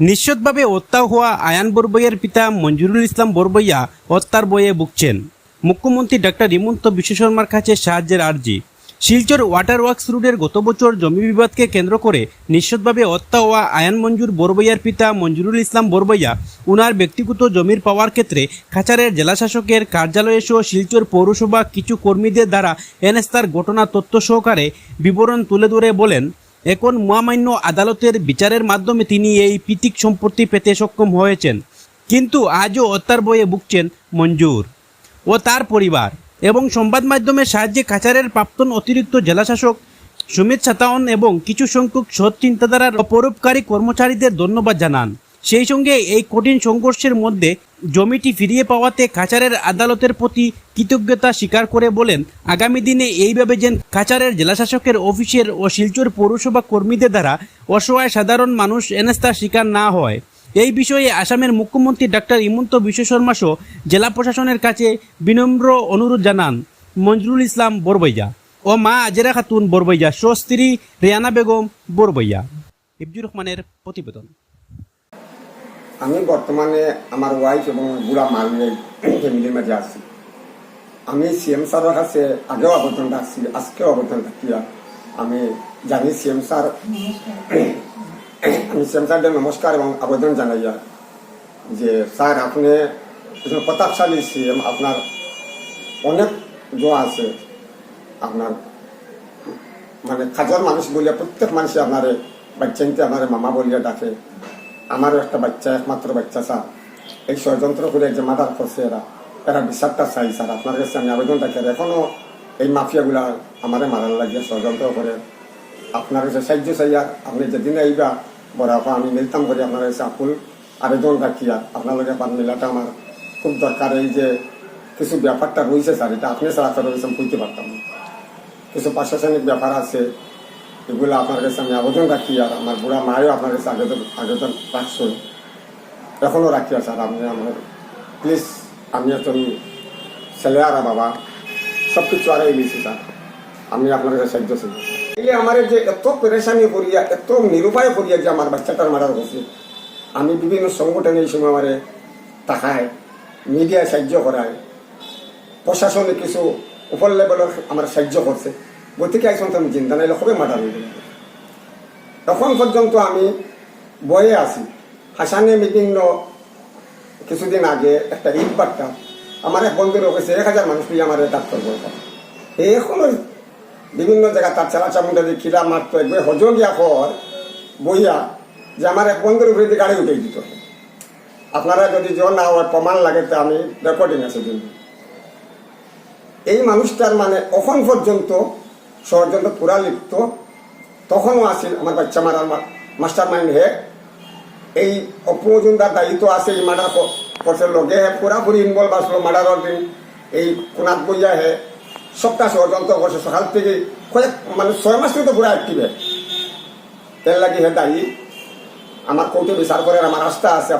নিশ্চিতভাবে হত্যা হওয়া আয়ান বরবইয়ার পিতা মঞ্জুরুল ইসলাম বরবইয়া হত্যার বয়ে ভুগছেন। মুখ্যমন্ত্রী ডাক্তার হিমন্ত বিশ্ব শর্মার কাছে সাহায্যের আর্জি। শিলচর ওয়াটার ওয়ার্কস রোডের গত বছর জমি বিবাদকে কেন্দ্র করে নিশ্চিতভাবে হত্যা হওয়া আয়ান মঞ্জুর বরবইয়ার পিতা মঞ্জুরুল ইসলাম বরবইয়া উনার ব্যক্তিগত জমির পাওয়ার ক্ষেত্রে খাচারের জেলাশাসকের কার্যালয়ে সহ শিলচর পৌরসভা কিছু কর্মীদের দ্বারা এনএসতার ঘটনা তথ্য সহকারে বিবরণ তুলে ধরে বলেন এখন মহামান্য আদালতের বিচারের মাধ্যমে তিনি এই পিতিক সম্পত্তি পেতে সক্ষম হয়েছেন। কিন্তু আজও হত্যার বয়ে ভুগছেন মঞ্জুর ও তার পরিবার এবং সংবাদ মাধ্যমের সাহায্যে কাছারের প্রাক্তন অতিরিক্ত জেলাশাসক সুমিত সাতাওন এবং কিছু সংখ্যক সৎ চিন্তাধারার অপরূপকারী কর্মচারীদের ধন্যবাদ জানান। সেই সঙ্গে এই কঠিন সংঘর্ষের মধ্যে জমিটি ফিরিয়ে পাওয়াতে কাছারের আদালতের প্রতি কৃতজ্ঞতা স্বীকার করে বলেন, আগামী দিনে এইভাবে যেন কাছারের জেলাশাসকের অফিসের ও শিলচর পৌরসভা কর্মীদের দ্বারা অসহায় সাধারণ মানুষ এনেস্তার শিকার না হয়। এই বিষয়ে আসামের মুখ্যমন্ত্রী ডাক্তার হিমন্ত বিশ্ব শর্মা সহ জেলা প্রশাসনের কাছে বিনম্র অনুরোধ জানান। মঞ্জুরুল ইসলাম বরবইয়া ও মা আজেরা খাতুন বরবইয়া স্ত্রী রিয়ানা বেগম বরবইয়া ইবজুর রহমানের প্রতিবেদন। আমি বর্তমানে আমার ওয়াইফ এবং বুড়া মা নিয়ে ফ্যামিলির মাঝে আছি। আমি সিএম স্যারের কাছে আগেও আবেদন রাখছি, আজকেও আবেদন রাখিয়া আমি জানি সিএম স্যার আমি সিএম স্যারদের নমস্কার এবং আবেদন জানাইয়া যে, স্যার, আপনি প্রতাপশালী সিএম আপনার অনেক জো আছে। আপনার মানে কাজর মানুষ বলিয়া প্রত্যেক মানুষে আপনারে বাচ্চাইতে আপনার মামা বলিয়া ডাকে। আমারও একটা বাচ্চা, একমাত্র বাচ্চা, স্যার। এই ষড়যন্ত্র করে যে মার্ডার করছে এরা এরা বিচারটা চাই, স্যার। আপনার কাছে আমি আবেদন রাখি, আর এখনও এই মাফিয়াগুলা আমারে মারার লাগিয়ে ষড়যন্ত্র করে। আপনার কাছে সাহায্য চাইয়া আপনি যেদিন আইবা বড় আমি মিলতাম করি আপনার কাছে আকুল আবেদন রাখিয়া আপনার লগে পান মিলাটা আমার খুব দরকার। এই যে কিছু ব্যাপারটা রয়েছে, স্যার, এটা আপনি ছাড়া তো রয়েছে, আমি বুঝতে পারতাম কিছু প্রশাসনিক ব্যাপার আছে এগুলো আপনার কাছে আমি আবেদন রাখি আর আমার বুড়া মায়েও আপনার কাছে আবেদন আবেদন রাখছো। এখনও রাখি আর স্যার আপনি আমার প্লিজ আমি একজন ছেলে আর বাবা সব কিছু আর দিয়েছি স্যার। আমি আপনার কাছে সাহায্য চাই। এই আমার যে এত পেরেশানি করিয়া, এত নিরুপায় করিয়া যে আমার বাচ্চাটার মারার হয়েছে। আমি বিভিন্ন সংগঠনে এই সময় আমার টাকায় মিডিয়ায় সাহায্য করায়। প্রশাসনে কিছু উপর লেভেলের আমার সাহায্য করছে। গতিকে আইসন আমি চিন্তা নাইলে খুবই মাথা হয়ে গেল। পর্যন্ত আমি বয়ে আছি। হাসানে বিভিন্ন কিছুদিন আগে একটা ঈদ বার্তা আমার এক বন্ধুর অফিসে এক হাজার মানুষ দিয়ে আমার ডাক্তার করতাম এখনও বিভিন্ন জায়গা তার চালা চামুন্ডা দিয়ে খিলা মারতো, একবার হজগিয়া কর বইয়া যে আমার এক বন্ধুর উপরে গাড়ি উঠে দিত। আপনারা যদি জ না হয় প্রমাণ লাগে তো আমি রেকর্ডিং আছে কিন্তু এই মানুষটার মানে এখন পর্যন্ত ষড়যন্ত্র পুরা লিপ্ত। তখনও আসিল আমার বাচ্চা মারার মাস্টার মাইন্ড হে। এই অপমজুমদার দায়িত্ব আছে এই মার্ডার করছে লগে হে। পুরাপুরি ইনভলভ আসলো মার্ডারের দিন। এই কোনাত বইয়া হে। সপ্তাহ ষড়যন্ত্র করছে। সকাল থেকে কয়েক মানে ছয় মাস থেকে তো পুরা অ্যাক্টিভ হে। তেল লাগি হে দায়ী। আমার কৌটো বিচার করে আমার আস্থা আছে।